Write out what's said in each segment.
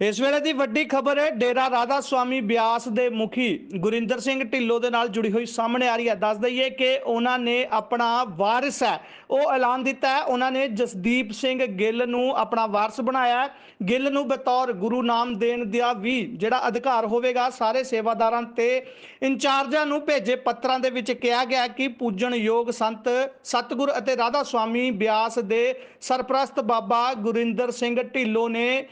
ਇਸ ਵੇਲੇ ਦੀ ਵੱਡੀ ਖਬਰ ਹੈ ਡੇਰਾ ਰਾਧਾ ਸਵਾਮੀ ਬਿਆਸ ਦੇ ਮੁਖੀ ਗੁਰਿੰਦਰ ਸਿੰਘ ਢਿੱਲੋਂ ਦੇ ਨਾਲ ਜੁੜੀ ਹੋਈ ਸਾਹਮਣੇ ਆ ਰਹੀ ਹੈ। ਦੱਸ ਦਈਏ ਕਿ ਉਹਨਾਂ ਨੇ ਆਪਣਾ ਵਾਰਿਸ ਹੈ, ਉਹ ਐਲਾਨ ਦਿੱਤਾ ਹੈ। ਉਹਨਾਂ ਨੇ ਜਸਦੀਪ ਸਿੰਘ ਗਿੱਲ ਨੂੰ ਆਪਣਾ ਵਾਰਿਸ ਬਣਾਇਆ ਹੈ। ਗਿੱਲ ਨੂੰ ਬਤੌਰ ਗੁਰੂ ਨਾਮ ਦੇਣ ਦਾ ਵੀ ਜਿਹੜਾ ਅਧਿਕਾਰ ਹੋਵੇਗਾ, ਸਾਰੇ ਸੇਵਾਦਾਰਾਂ ਤੇ ਇੰਚਾਰਜਾਂ ਨੂੰ ਭੇਜੇ ਪੱਤਰਾਂ ਦੇ ਵਿੱਚ ਕਿਹਾ ਗਿਆ ਕਿ ਪੂਜਣਯੋਗ ਸੰਤ ਸਤਿਗੁਰ ਅਤੇ ਰਾਧਾ ਸਵਾਮੀ ਬਿਆਸ ਦੇ ਸਰਪ੍ਰਸਤ ਬਾਬਾ ਗੁਰਿੰਦਰ ਸਿੰਘ ਢਿੱਲੋਂ ਨੇ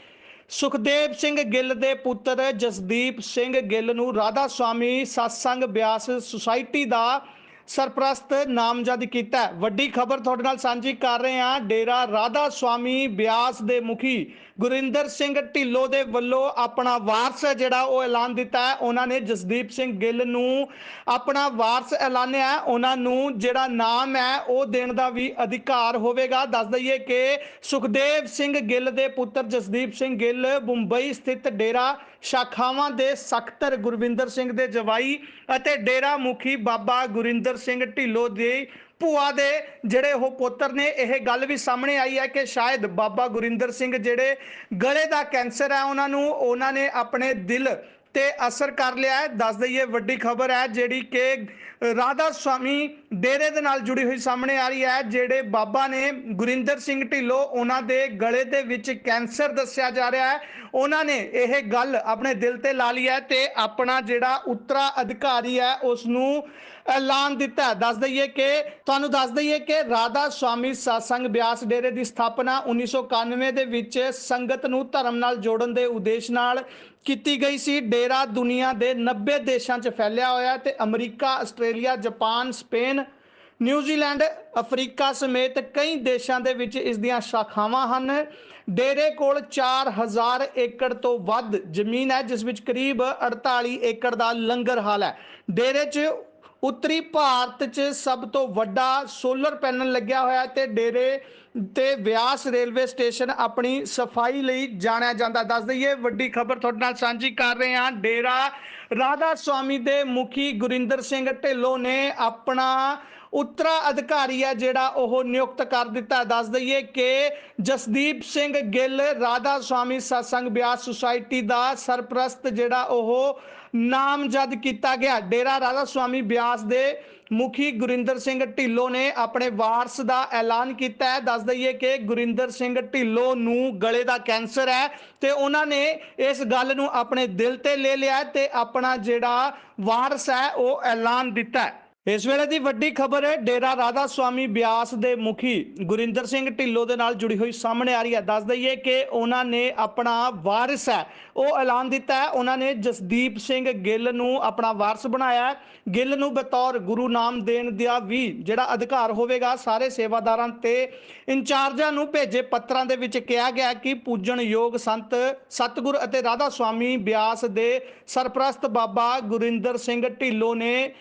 ਸੁਖਦੇਵ ਸਿੰਘ ਗਿੱਲ ਦੇ ਪੁੱਤਰ ਜਸਦੀਪ ਸਿੰਘ ਗਿੱਲ ਨੂੰ ਰਾਧਾ ਸਵਾਮੀ ਸਤਸੰਗ ਬਿਆਸ ਸੁਸਾਇਟੀ ਦਾ ਸਰਪ੍ਰਸਤ ਨਾਮਜ਼ਦ ਕੀਤਾ ਵੱਡੀ ਖਬਰ ਤੁਹਾਡੇ ਨਾਲ ਸਾਂਝੀ ਕਰ ਰਹੇ ਹਾਂ। ਡੇਰਾ ਰਾਧਾ ਸਵਾਮੀ ਬਿਆਸ ਦੇ ਮੁਖੀ ਗੁਰਿੰਦਰ ਸਿੰਘ ਢਿੱਲੋਂ ਦੇ ਵੱਲੋਂ ਆਪਣਾ ਵਾਰਸ ਹੈ ਜਿਹੜਾ ਉਹ ਐਲਾਨ ਦਿੱਤਾ ਹੈ। ਉਹਨਾਂ ਨੇ ਜਸਦੀਪ ਸਿੰਘ ਗਿੱਲ ਨੂੰ ਆਪਣਾ ਵਾਰਸ ਐਲਾਨਿਆ ਹੈ। ਉਹਨਾਂ ਨੂੰ ਜਿਹੜਾ ਨਾਮ ਹੈ ਉਹ ਦੇਣ ਦਾ ਵੀ ਅਧਿਕਾਰ ਹੋਵੇਗਾ। ਦੱਸ ਦਈਏ ਕਿ ਸੁਖਦੇਵ ਸਿੰਘ ਗਿੱਲ ਦੇ ਪੁੱਤਰ ਜਸਦੀਪ ਸਿੰਘ ਗਿੱਲ ਮੁੰਬਈ ਸਥਿਤ ਡੇਰਾ ਸ਼ਾਖਾਵਾਂ ਦੇ ਸਖਤਰ ਗੁਰਵਿੰਦਰ ਸਿੰਘ ਦੇ ਜਵਾਈ ਅਤੇ ਡੇਰਾ ਮੁਖੀ ਬਾਬਾ ਗੁਰਿੰਦਰ ਸਿੰਘ ਢਿੱਲੋਂ ਦੇ ਭੂਆ ਦੇ ਜਿਹੜੇ ਉਹ ਪੁੱਤਰ ਨੇ, ਇਹ ਗੱਲ ਵੀ ਸਾਹਮਣੇ ਆਈ ਹੈ ਕਿ ਸ਼ਾਇਦ ਬਾਬਾ ਗੁਰਿੰਦਰ ਸਿੰਘ ਜਿਹੜੇ ਗਲੇ ਦਾ ਕੈਂਸਰ ਹੈ, ਉਹਨਾਂ ਨੂੰ, ਉਹਨਾਂ ਨੇ ਆਪਣੇ ਦਿਲ ਤੇ ਅਸਰ ਕਰ ਲਿਆ ਹੈ। ਦੱਸ ਦਈਏ, ਵੱਡੀ ਖਬਰ ਹੈ ਜਿਹੜੀ ਕਿ ਰਾਧਾ ਸਵਾਮੀ ਡੇਰੇ ਦੇ ਨਾਲ ਜੁੜੀ ਹੋਈ ਸਾਹਮਣੇ ਆ ਰਹੀ ਹੈ, ਜਿਹੜੇ ਬਾਬਾ ਨੇ ਗੁਰਿੰਦਰ ਸਿੰਘ ਢਿੱਲੋਂ ਉਹਨਾਂ ਦੇ ਗਲੇ ਦੇ ਵਿੱਚ ਕੈਂਸਰ ਦੱਸਿਆ ਜਾ ਰਿਹਾ ਹੈ। ਉਹਨਾਂ ਨੇ ਇਹ ਗੱਲ ਆਪਣੇ ਦਿਲ ਤੇ ਲਾ ਲਈ ਹੈ ਤੇ ਆਪਣਾ ਜਿਹੜਾ ਉੱਤਰਾ ਅਧਿਕਾਰੀ ਹੈ ਉਸ ਨੂੰ ਐਲਾਨ ਦਿੱਤਾ ਦੱਸ ਦਈਏ ਕਿ, ਤੁਹਾਨੂੰ ਦੱਸ ਦਈਏ ਕਿ ਰਾਧਾ ਸਵਾਮੀ satsang ਬਿਆਸ ਡੇਰੇ ਦੀ ਸਥਾਪਨਾ 1991 ਦੇ ਵਿੱਚ ਸੰਗਤ ਨੂੰ ਧਰਮ ਨਾਲ ਜੋੜਨ ਦੇ ਉਦੇਸ਼ ਨਾਲ ਕੀਤੀ ਗਈ ਸੀ। ਡੇਰਾ ਦੁਨੀਆ ਦੇ 90 ਦੇਸ਼ਾਂ 'ਚ ਫੈਲਿਆ ਹੋਇਆ ਹੈ ਤੇ America, Australia, Japan, Spain, New Zealand, Africa ਸਮੇਤ ਕਈ ਦੇਸ਼ਾਂ ਦੇ ਵਿੱਚ ਇਸ ਦੀਆਂ ਸ਼ਾਖਾਵਾਂ ਹਨ। ਡੇਰੇ ਕੋਲ 4000 ਏਕੜ ਤੋਂ ਵੱਧ ਜ਼ਮੀਨ ਹੈ, ਜਿਸ ਵਿੱਚ ਕਰੀਬ 48 ਏਕੜ ਦਾ ਲੰਗਰ ਹਾਲ ਹੈ। ਡੇਰੇ 'ਚ ਉੱਤਰੀ ਭਾਰਤ 'ਚ ਸਭ ਤੋਂ ਵੱਡਾ ਸੋਲਰ ਪੈਨਲ ਲੱਗਿਆ ਹੋਇਆ ਤੇ ਡੇਰੇ ਤੇ ਵਿਆਸ ਰੇਲਵੇ ਸਟੇਸ਼ਨ ਆਪਣੀ ਸਫ਼ਾਈ ਲਈ ਜਾਣਿਆ ਜਾਂਦਾ। ਦੱਸ ਦਈਏ, ਵੱਡੀ ਖਬਰ ਤੁਹਾਡੇ ਨਾਲ ਸਾਂਝੀ ਕਰ ਰਹੇ ਹਾਂ। ਡੇਰਾ ਰਾਧਾ ਸਵਾਮੀ ਦੇ ਮੁਖੀ ਗੁਰਿੰਦਰ ਸਿੰਘ ਢਿੱਲੋਂ ਨੇ ਆਪਣਾ ਉੱਤਰਾ ਅਧਿਕਾਰੀ ਹੈ ਜਿਹੜਾ ਉਹ ਨਿਯੁਕਤ ਕਰ ਦਿੱਤਾ। ਦੱਸ ਦਈਏ ਕਿ ਜਸਦੀਪ ਸਿੰਘ ਗਿੱਲ, ਰਾਧਾ ਸਵਾਮੀ ਸਤਸੰਗ ਬਿਆਸ ਸੁਸਾਇਟੀ ਦਾ ਸਰਪ੍ਰਸਤ ਜਿਹੜਾ ਉਹ ਨਾਮਜ਼ਦ ਕੀਤਾ ਗਿਆ। ਡੇਰਾ ਰਾਧਾ ਸਵਾਮੀ ਬਿਆਸ ਦੇ ਮੁਖੀ ਗੁਰਿੰਦਰ ਸਿੰਘ ਢਿੱਲੋਂ ਨੇ ਆਪਣੇ ਵਾਰਸ ਦਾ ਐਲਾਨ ਕੀਤਾ ਹੈ। ਦੱਸ ਦਈਏ ਕਿ ਗੁਰਿੰਦਰ ਸਿੰਘ ਢਿੱਲੋਂ ਨੂੰ ਗਲੇ ਦਾ ਕੈਂਸਰ ਹੈ ਤੇ ਉਹਨਾਂ ਨੇ ਇਸ ਗੱਲ ਨੂੰ ਆਪਣੇ ਦਿਲ ਤੇ ਲੈ ਲਿਆ ਹੈ ਤੇ ਆਪਣਾ ਜਿਹੜਾ ਵਾਰਸ ਹੈ ਉਹ ਐਲਾਨ ਦਿੱਤਾ ਹੈ। ਇਸ ਵੇਲੇ ਦੀ ਵੱਡੀ ਖਬਰ ਹੈ, ਡੇਰਾ ਰਾਧਾ ਸਵਾਮੀ ਬਿਆਸ ਦੇ ਮੁਖੀ ਗੁਰਿੰਦਰ ਸਿੰਘ ਢਿੱਲੋਂ ਦੇ ਨਾਲ ਜੁੜੀ ਹੋਈ ਸਾਹਮਣੇ ਆ ਰਹੀ ਹੈ। ਦੱਸ ਦਈਏ ਕਿ ਉਹਨਾਂ ਨੇ ਆਪਣਾ ਵਾਰਿਸ ਹੈ, ਉਹ ਐਲਾਨ ਦਿੱਤਾ ਹੈ। ਉਹਨਾਂ ਨੇ ਜਸਦੀਪ ਸਿੰਘ ਗਿੱਲ ਨੂੰ ਆਪਣਾ ਵਾਰਿਸ ਬਣਾਇਆ ਹੈ। ਗਿੱਲ ਨੂੰ ਬਤੌਰ ਗੁਰੂ ਨਾਮ ਦੇਣ ਦਾ ਵੀ ਜਿਹੜਾ ਅਧਿਕਾਰ ਹੋਵੇਗਾ, ਸਾਰੇ ਸੇਵਾਦਾਰਾਂ ਤੇ ਇੰਚਾਰਜਾਂ ਨੂੰ ਭੇਜੇ ਪੱਤਰਾਂ ਦੇ ਵਿੱਚ ਕਿਹਾ ਗਿਆ ਕਿ ਪੂਜਣਯੋਗ ਸੰਤ ਸਤਿਗੁਰ ਅਤੇ ਰਾਧਾ ਸਵਾਮੀ ਬਿਆਸ ਦੇ ਸਰਪ੍ਰਸਤ ਬਾਬਾ ਗੁਰਿੰਦਰ ਸਿੰਘ ਢਿੱਲੋਂ ਨੇ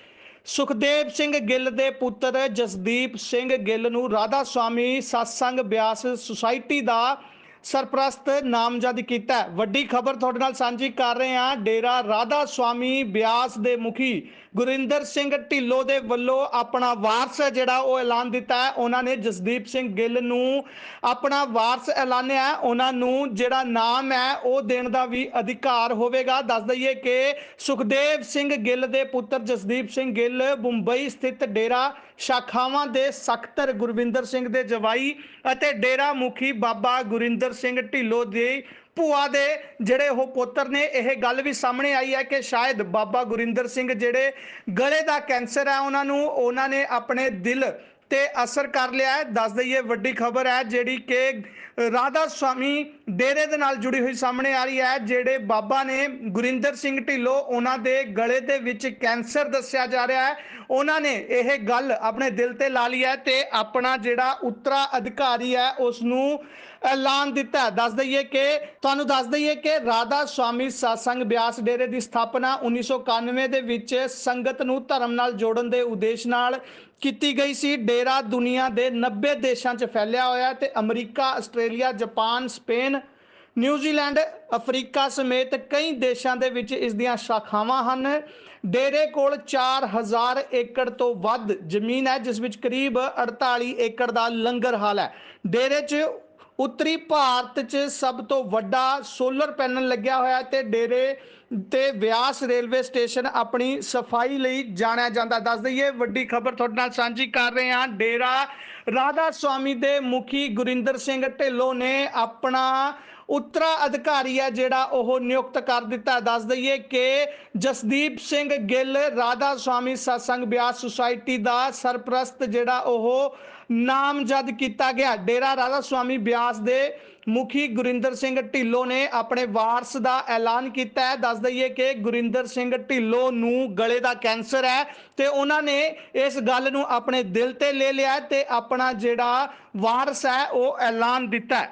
ਸੁਖਦੇਵ ਸਿੰਘ ਗਿੱਲ ਦੇ ਪੁੱਤਰ ਜਸਦੀਪ ਸਿੰਘ ਗਿੱਲ ਨੂੰ ਰਾਧਾ ਸਵਾਮੀ ਸਤਸੰਗ ਬਿਆਸ ਸੁਸਾਇਟੀ ਦਾ ਸਰਪ੍ਰਸਤ ਨਾਮਜ਼ਦ ਕੀਤਾ ਵੱਡੀ ਖਬਰ ਤੁਹਾਡੇ ਨਾਲ ਸਾਂਝੀ ਕਰ ਰਹੇ ਹਾਂ। ਡੇਰਾ ਰਾਧਾ ਸਵਾਮੀ ਬਿਆਸ ਦੇ ਮੁਖੀ ਗੁਰਿੰਦਰ ਸਿੰਘ ਢਿੱਲੋਂ ਦੇ ਵੱਲੋਂ ਆਪਣਾ ਵਾਰਸ ਹੈ ਜਿਹੜਾ ਉਹ ਐਲਾਨ ਦਿੱਤਾ ਹੈ, ਉਹਨਾਂ ਨੇ ਜਸਦੀਪ ਸਿੰਘ ਗਿੱਲ ਨੂੰ ਆਪਣਾ ਵਾਰਸ ਐਲਾਨਿਆ ਉਹਨਾਂ ਨੂੰ ਜਿਹੜਾ ਨਾਮ ਹੈ, ਉਹ ਦੇਣ ਦਾ ਵੀ ਅਧਿਕਾਰ ਹੋਵੇਗਾ। ਦੱਸ ਦਈਏ ਕਿ ਸੁਖਦੇਵ ਸਿੰਘ ਗਿੱਲ ਦੇ ਪੁੱਤਰ ਜਸਦੀਪ ਸਿੰਘ ਗਿੱਲ ਮੁੰਬਈ ਸਥਿਤ ਡੇਰਾ ਸ਼ਾਖਾਵਾਂ ਦੇ ਸਖਤਰ ਗੁਰਵਿੰਦਰ ਸਿੰਘ ਦੇ ਜਵਾਈ ਅਤੇ ਡੇਰਾ ਮੁਖੀ ਬਾਬਾ ਗੁਰਿੰਦਰ ਸਿੰਘ ਢਿੱਲੋਂ ਦੇ ਭੂਆ ਦੇ ਜਿਹੜੇ ਉਹ ਪੁੱਤਰ ਨੇ, ਇਹ ਗੱਲ ਵੀ ਸਾਹਮਣੇ ਆਈ ਹੈ ਕਿ ਸ਼ਾਇਦ ਬਾਬਾ ਗੁਰਿੰਦਰ ਸਿੰਘ ਜਿਹੜੇ ਗਲੇ ਦਾ ਕੈਂਸਰ ਹੈ, ਉਹਨਾਂ ਨੂੰ, ਉਹਨਾਂ ਨੇ ਆਪਣੇ ਦਿਲ ਤੇ ਅਸਰ ਕਰ ਲਿਆ ਹੈ। ਦੱਸ ਦਈਏ, ਵੱਡੀ ਖਬਰ ਹੈ ਜਿਹੜੀ ਕਿ ਰਾਧਾ ਸਵਾਮੀ ਡੇਰੇ ਦੇ ਨਾਲ ਜੁੜੀ ਹੋਈ ਸਾਹਮਣੇ ਆ ਰਹੀ ਹੈ, ਜਿਹੜੇ ਬਾਬਾ ਨੇ ਗੁਰਿੰਦਰ ਸਿੰਘ ਢਿੱਲੋਂ ਉਹਨਾਂ ਦੇ ਗਲੇ ਦੇ ਵਿੱਚ ਕੈਂਸਰ ਦੱਸਿਆ ਜਾ ਰਿਹਾ ਹੈ। ਉਹਨਾਂ ਨੇ ਇਹ ਗੱਲ ਆਪਣੇ ਦਿਲ ਤੇ ਲਾ ਲਈ ਹੈ ਤੇ ਆਪਣਾ ਜਿਹੜਾ ਉੱਤਰਾ ਅਧਿਕਾਰੀ ਹੈ ਉਸ ਨੂੰ ਐਲਾਨ ਦਿੱਤਾ ਦੱਸ ਦਈਏ ਕਿ, ਤੁਹਾਨੂੰ ਦੱਸ ਦਈਏ ਕਿ ਰਾਧਾ ਸਵਾਮੀ satsang ਬਿਆਸ ਡੇਰੇ ਦੀ ਸਥਾਪਨਾ 1991 ਦੇ ਵਿੱਚ ਸੰਗਤ ਨੂੰ ਧਰਮ ਨਾਲ ਜੋੜਨ ਦੇ ਉਦੇਸ਼ ਨਾਲ ਕੀਤੀ ਗਈ ਸੀ। ਡੇਰਾ ਦੁਨੀਆ ਦੇ 90 ਦੇਸ਼ਾਂ 'ਚ ਫੈਲਿਆ ਹੋਇਆ ਹੈ ਤੇ America, Australia, Japan, Spain, New Zealand, Africa ਸਮੇਤ ਕਈ ਦੇਸ਼ਾਂ ਦੇ ਵਿੱਚ ਇਸ ਦੀਆਂ ਸ਼ਾਖਾਵਾਂ ਹਨ। ਡੇਰੇ ਕੋਲ 4000 ਏਕੜ ਤੋਂ ਵੱਧ ਜ਼ਮੀਨ ਹੈ, ਜਿਸ ਵਿੱਚ ਕਰੀਬ 48 ਏਕੜ ਦਾ ਲੰਗਰ ਹਾਲ ਹੈ। ਡੇਰੇ 'ਚ ਉੱਤਰੀ ਭਾਰਤ 'ਚ ਸਭ ਤੋਂ ਵੱਡਾ ਸੋਲਰ ਪੈਨਲ ਲੱਗਿਆ ਹੋਇਆ ਹੈ ਤੇ ਡੇਰੇ ਤੇ ਵਿਆਸ ਰੇਲਵੇ ਸਟੇਸ਼ਨ ਆਪਣੀ ਸਫ਼ਾਈ ਲਈ ਜਾਣਿਆ ਜਾਂਦਾ। ਦੱਸ ਦਈਏ, ਵੱਡੀ ਖਬਰ ਤੁਹਾਡੇ ਨਾਲ ਸਾਂਝੀ ਕਰ ਰਹੇ ਹਾਂ। ਡੇਰਾ ਰਾਧਾ ਸੁਆਮੀ ਦੇ ਮੁਖੀ ਗੁਰਿੰਦਰ ਸਿੰਘ ਢਿੱਲੋਂ ਨੇ ਆਪਣਾ ਉੱਤਰਾ ਅਧਿਕਾਰੀ ਹੈ ਜਿਹੜਾ ਉਹ ਨਿਯੁਕਤ ਕਰ ਦਿੱਤਾ। ਦੱਸ ਦਈਏ ਕਿ ਜਸਦੀਪ ਸਿੰਘ ਗਿੱਲ, ਰਾਧਾ ਸੁਆਮੀ ਸਤਸੰਗ ਬਿਆਸ ਸੁਸਾਇਟੀ ਦਾ ਸਰਪ੍ਰਸਤ ਜਿਹੜਾ ਉਹ ਨਾਮਜ਼ਦ ਕੀਤਾ ਗਿਆ, ਡੇਰਾ ਰਾਧਾ ਸੁਆਮੀ ਬਿਆਸ ਦੇ ਮੁਖੀ ਗੁਰਿੰਦਰ ਸਿੰਘ ਢਿੱਲੋਂ ਨੇ ਆਪਣੇ ਵਾਰਸ ਦਾ ਐਲਾਨ ਕੀਤਾ ਹੈ। ਦੱਸ ਦਈਏ ਕਿ ਗੁਰਿੰਦਰ ਸਿੰਘ ਢਿੱਲੋਂ ਨੂੰ ਗਲੇ ਦਾ ਕੈਂਸਰ ਹੈ ਤੇ ਉਹਨਾਂ ਨੇ ਇਸ ਗੱਲ ਨੂੰ ਆਪਣੇ ਦਿਲ ਤੇ ਲੈ ਲਿਆ ਤੇ ਆਪਣਾ ਜਿਹੜਾ ਵਾਰਸ ਹੈ, ਉਹ ਐਲਾਨ ਦਿੱਤਾ